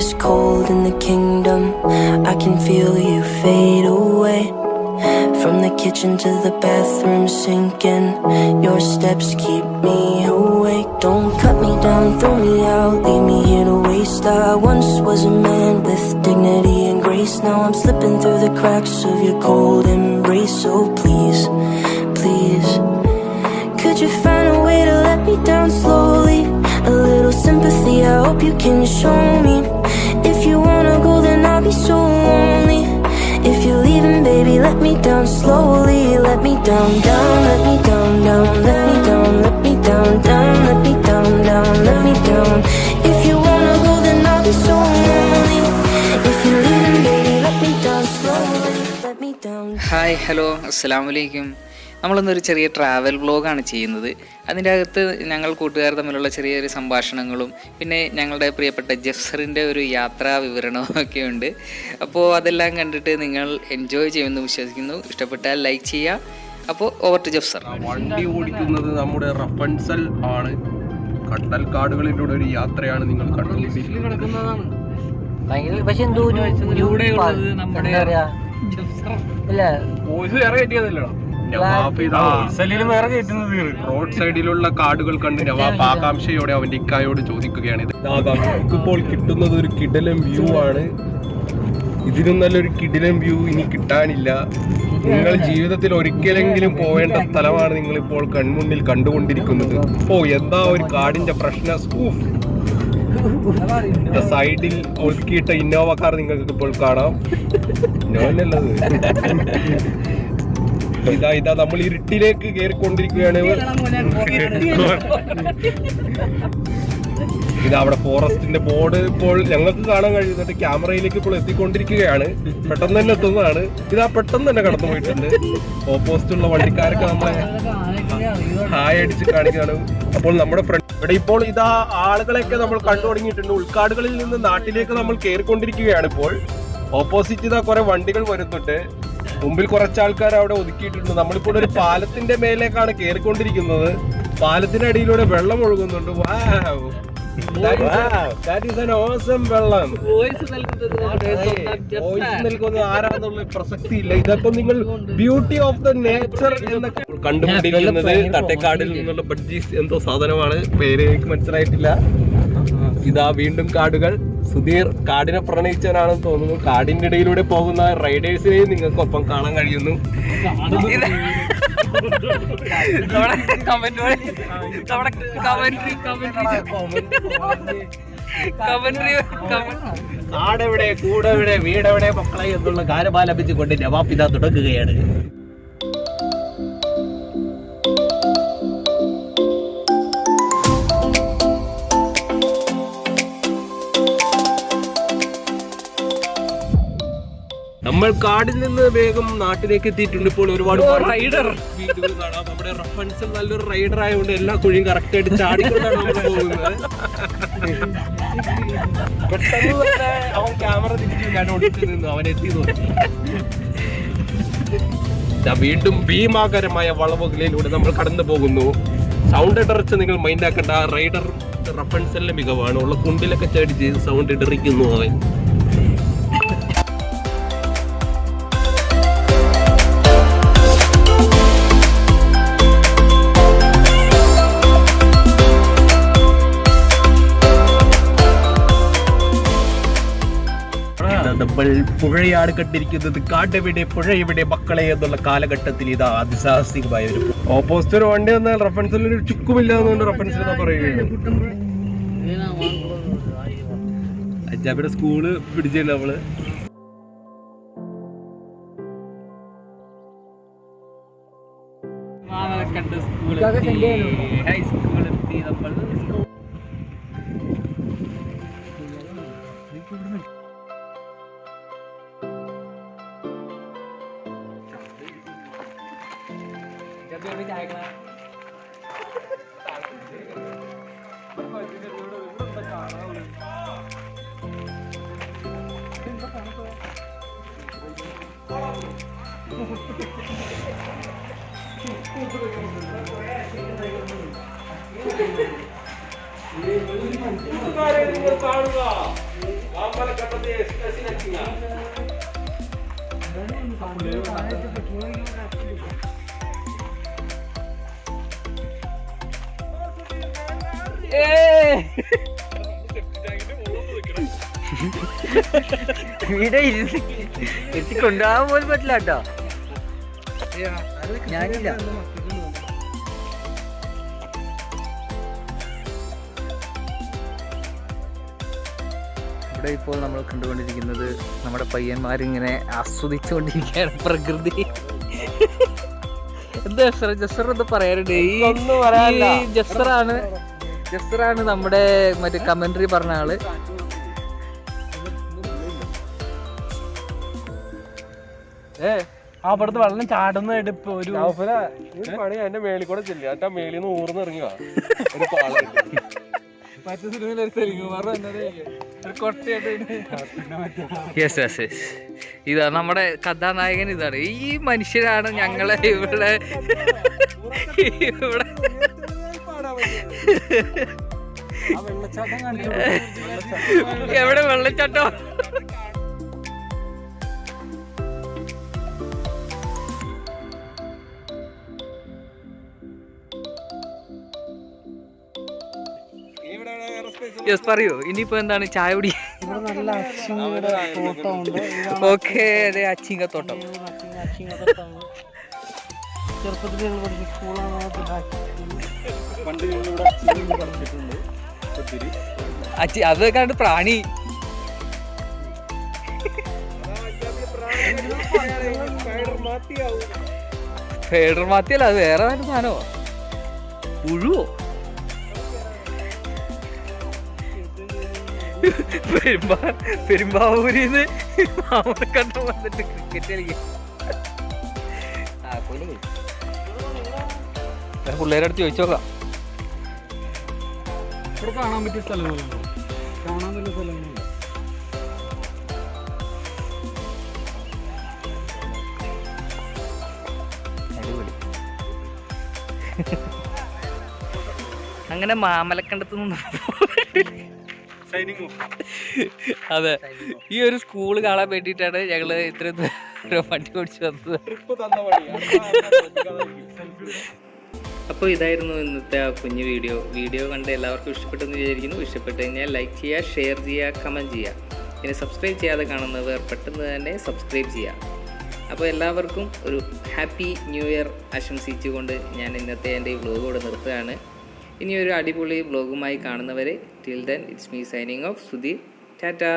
this cold in the kingdom. I can feel you fade away. From the kitchen to the bathroom sinking. Your steps keep me awake. Don't cut me down, throw me out, leave me here to waste. I once was a man with dignity and grace. Now I'm slipping through the cracks of your cold embrace. So please, please. Could you find a way to let me down slowly? A little sympathy, I hope you can show me be so lonely If you're leaving, baby, let me down slowly. Let me down, down, let me down, down. Let me down, let me down, down Let me down, down, let me down. If you wanna go, then I'll be so lonely. If you're leaving, baby, let me down slowly. Let me down. Hi, hello, assalamualaikum. alaikum നമ്മളിന്നൊരു ചെറിയ travel ബ്ലോഗാണ് ചെയ്യുന്നത്. അതിന്റെ അകത്ത് ഞങ്ങൾ കൂട്ടുകാർ തമ്മിലുള്ള ചെറിയൊരു സംഭാഷണങ്ങളും പിന്നെ ഞങ്ങളുടെ പ്രിയപ്പെട്ട ജഫ്സറിന്റെ ഒരു യാത്രാ വിവരണവും ഒക്കെ ഉണ്ട്. അപ്പോൾ അതെല്ലാം കണ്ടിട്ട് നിങ്ങൾ എൻജോയ് ചെയ്യുമെന്ന് വിശ്വസിക്കുന്നു. ഇഷ്ടപ്പെട്ടാൽ ലൈക്ക് ചെയ്യുക. അപ്പോൾ ഓവർ ടു ജഫ്സർ. വണ്ടി ഓടിക്കുന്നത് നമ്മുടെ റഫൻസൽ ആണ്. കണ്ടൽ കാടുകളിലൂടെ ഒരു യാത്രയാണ് നിങ്ങൾ കണ്ടുകൊണ്ടിരിക്കുന്നത്. പക്ഷെ എന്തോ പറയാ? ഇല്ല. നവാബ് ഇതാ. റോഡ് സൈഡിലുള്ള കാടുകൾ കണ്ട് നവാബ് ആകാംക്ഷയോടെ അവന്റെ ഇക്കായോട് ചോദിക്കുകയാണ്. ഇത് ഇപ്പോൾ കിട്ടുന്നത് ഒരു കിടലം വ്യൂ ആണ്. ഇതിനും നല്ലൊരു കിടിലം വ്യൂ ഇനി കിട്ടാനില്ല. നിങ്ങൾ ജീവിതത്തിൽ ഒരിക്കലെങ്കിലും പോവേണ്ട സ്ഥലമാണ് നിങ്ങൾ ഇപ്പോൾ കൺമുന്നിൽ കണ്ടുകൊണ്ടിരിക്കുന്നത്. ഓ എന്താ ഒരു കാടിന്റെ പ്രശ്ന? സ്കൂഫ് സൈഡിൽ ഒതുക്കിയിട്ട ഇന്നോവ കാർ നിങ്ങൾക്ക് ഇപ്പോൾ കാണാം ഇന്നോവല്ലത് ഇതാ ഇതാ നമ്മൾ ഇരുട്ടിലേക്ക് കയറിക്കൊണ്ടിരിക്കുകയാണ്. ഇത് അവിടെ ഫോറസ്റ്റിന്റെ ബോർഡ് ഇപ്പോൾ ഞങ്ങൾക്ക് കാണാൻ കഴിയുന്നുണ്ട്. ക്യാമറയിലേക്ക് ഇപ്പോൾ എത്തിക്കൊണ്ടിരിക്കുകയാണ്. പെട്ടെന്ന് തന്നെ എത്തുന്നതാണ്. ഇതാ പെട്ടെന്ന് തന്നെ കടന്നു പോയിട്ടുണ്ട്. ഓപ്പോസിറ്റ് ഉള്ള വണ്ടിക്കാരൊക്കെ നമ്മളെ ഹായ് അടിച്ച് കാണിക്കുകയാണ്. അപ്പോൾ നമ്മുടെ ഫ്രണ്ട് ഇവിടെ ഇപ്പോൾ ഇതാ ആളുകളെയൊക്കെ നമ്മൾ കണ്ടു തുടങ്ങിയിട്ടുണ്ട്. ഉൾക്കാടുകളിൽ നിന്ന് നാട്ടിലേക്ക് നമ്മൾ കയറിക്കൊണ്ടിരിക്കുകയാണ് ഇപ്പോൾ. ഓപ്പോസിറ്റ് ഇതാ കുറെ വണ്ടികൾ വരുന്നുണ്ട്. മുമ്പിൽ കുറച്ച് ആൾക്കാർ അവിടെ ഒതുക്കിയിട്ടുണ്ട്. നമ്മളിപ്പോൾ ഒരു പാലത്തിന്റെ മേലേക്കാണ് കയറിക്കൊണ്ടിരിക്കുന്നത് വെള്ളം ഒഴുകുന്നുണ്ട്. Is an awesome വെള്ളം. വോയിസ് നൽകുന്നത് ആരാന്നുള്ള പ്രസക്തി ഇല്ല ഇതപ്പോ നിങ്ങൾ ബ്യൂട്ടി ഓഫ് ദ നേച്ചർ എന്നൊക്കെ കണ്ടുപിടിക്കുന്നത് തട്ടേക്കാടിൽ നിന്നുള്ള ബഡ്ജീസ് എന്തോ സാധനമാണ്. പേര് എനിക്ക് മനസ്സിലായിട്ടില്ല. ഇതാ വീണ്ടും കാടുകൾ. സുധീർ കാടിനെ പ്രണയിച്ചവനാണെന്ന് തോന്നുന്നു. കാടിന്റെ ഇടയിലൂടെ പോകുന്ന റൈഡേഴ്സിനെയും നിങ്ങൾക്കൊപ്പം കാണാൻ കഴിയുന്നു. കാടെവിടെ കൂടെവിടെ വീടെവിടെ മക്കളെ എന്നുള്ള ഗാനമാലപിച്ചുകൊണ്ട് നവാബ് തുടങ്ങുകയാണ്. നമ്മൾ കാടിൽ നിന്ന് വേഗം നാട്ടിലേക്ക് എത്തിയിട്ടുണ്ട്. ഇപ്പോൾ ഒരുപാട് റൈഡർ കാണാം. നമ്മുടെ റഫൻസ് നല്ലൊരു റൈഡർ ആയതുകൊണ്ട് എല്ലാ കുഴിയും കറക്റ്റ് ആയിട്ട് ചാടിക്കൊണ്ടാണ് നമ്മൾ പോകുന്നത്. പെട്ടെന്ന് തന്നെ അവൻ ക്യാമറ തിരിച്ചു ഞാൻ ഓടിച്ചു നിന്നു അവൻ എത്തി വീണ്ടും ഭീമാകരമായ വളവുകളിലൂടെ നമ്മൾ കടന്നു പോകുന്നു. സൗണ്ട് ഇടർച്ച നിങ്ങൾ മൈൻഡ് ആക്കേണ്ട. റൈഡർ റഫൻസലിന്റെ മികവാണ്. ഉള്ള കുണ്ടിലൊക്കെ ചാടി ചെയ്ത് സൗണ്ട് ഇടറിക്കുന്നു അവൻ. നമ്മൾ പുഴയാണ് കണ്ടിരിക്കുന്നത്. കാട്ടെവിടെ പുഴ എവിടെ മക്കളെ എന്നുള്ള കാലഘട്ടത്തിൽ ഇത് അതിസാഹസികമായ ഒരു ഓപ്പോസിറ്റ് ഒരു വണ്ടി വന്നാൽ റഫറൻസിൽ ഒരു ചുക്കുമില്ല എന്നുകൊണ്ട് റഫറൻസിൽ പറയുകയാണ്. അജാബിയുടെ സ്കൂൾ പിടിച്ചില്ല നമ്മൾ. ഹൈസ്കൂളെത്തി നമ്മൾ. जाएगा ಕಾಣುವ ಕಟ್ಟದೆ ಎಷ್ಟು ಹಸಿ ನಕ್ಕಿನ ഇവിടെ ഇരുന്ന് എത്തി കൊണ്ടുപോകാൻ പോലും പറ്റില്ല കേട്ടോ. ഞാനില്ല. ഇവിടെ ഇപ്പോൾ നമ്മൾ കണ്ടുകൊണ്ടിരിക്കുന്നത് നമ്മുടെ പയ്യന്മാരിങ്ങനെ ആസ്വദിച്ചുകൊണ്ടിരിക്കുകയാണ് പ്രകൃതി. എന്താ ജസർ? ജസ്സർ എന്താ പറയാറുണ്ട് ഈ ഒന്നും പറയാനില്ല. ഈ ജസറാണ് ജസറാണ് നമ്മുടെ മറ്റേ കമന്ററി പറഞ്ഞ ആൾ. അവിടുത്തെ വെള്ളം ചാടുന്നതായിട്ട് ഇപ്പൊ ഒരു നൗഫല, ഈ പണി എന്റെ മേളിൽ കൂടെ ചെല്ലി. എന്നിട്ട് ആ മേളിൽ നിന്ന് ഊർന്ന് ഇറങ്ങുക. ഒരു പാള മറ്റേ സിനിമയിൽ ഒരു സെലിംകുമാർ വന്നത് ഒരു കൊട്ടയായിട്ട് യെസ് യെസ് യെസ് ഇതാ നമ്മുടെ കഥാനായകൻ ഇതാണ്. ഈ മനുഷ്യരാണ് ഞങ്ങളെ ഇവിടെ ഇവിടെ എവിടെ വെള്ളച്ചാട്ടം? യെസ് പറയൂ. ഇനിയിപ്പോ എന്താണ് ചായ കുടി? ഇവിടെ നല്ല അച്ചിങ്ങയുടെ തോട്ടം. ഉണ്ട് ഓക്കെ അതെ അച്ചിങ്ങത്തോട്ടം. ചെറുപ്പത്തിൽ ഞങ്ങൾ പഠിച്ച സ്കൂളാണ് പണ്ട് ഞങ്ങൾ ഇവിടെ അച്ചിങ്ങ കളിച്ചിട്ടുണ്ട് ഒത്തിരി. അച്ചി അത് കണ്ട് പ്രാണി. ഫേഡർ മാത്തിയല്ല അത് വേറെ സാധനമോ? പുഴുവോ? പെരുമ്പാ പെരുമ്പാവൂരിന്ന് മാമനക്കണ്ടം വന്നിട്ട് ക്രിക്കറ്റ് കളിക്കും. പിള്ളേരെ അടുത്ത് ചോദിച്ചു നോക്കാം. ഇവിടെ കാണാൻ പറ്റിയ സ്ഥലങ്ങളുണ്ടോ കാണാൻ പറ്റിയ സ്ഥലങ്ങളുണ്ടോ അടിപൊളി. അങ്ങനെ മാമലക്കണ്ടത്ത് നിന്ന് അതെ ഈ ഒരു സ്കൂൾ കാണാൻ വേണ്ടിയിട്ടാണ് ഞങ്ങൾ ഇത്രയും ദൂരം വണ്ടി ഓടിച്ചു വന്നത് ട്രിപ്പ് തന്ന പണി അപ്പോൾ ഇതായിരുന്നു ഇന്നത്തെ ആ കുഞ്ഞു വീഡിയോ വീഡിയോ കണ്ട് എല്ലാവർക്കും ഇഷ്ടപ്പെട്ടെന്ന് വിചാരിക്കുന്നു ഇഷ്ടപ്പെട്ട് കഴിഞ്ഞാൽ ലൈക്ക് ചെയ്യുക ഷെയർ ചെയ്യുക കമന്റ് ചെയ്യുക ഇനി സബ്സ്ക്രൈബ് ചെയ്യാതെ കാണുന്നവർ പെട്ടെന്ന് തന്നെ സബ്സ്ക്രൈബ് ചെയ്യുക അപ്പോൾ എല്ലാവർക്കും ഒരു ഹാപ്പി ന്യൂ ഇയർ ആശംസിച്ചുകൊണ്ട് ഞാൻ ഇന്നത്തെ എന്റെ ഈ വ്ലോഗ് ഇവിടെ നിർത്തുകയാണ് ഇനി ഒരു അടിപൊളി ബ്ലോഗുമായി കാണുന്നവരെ till then it's me signing off Sudheer tata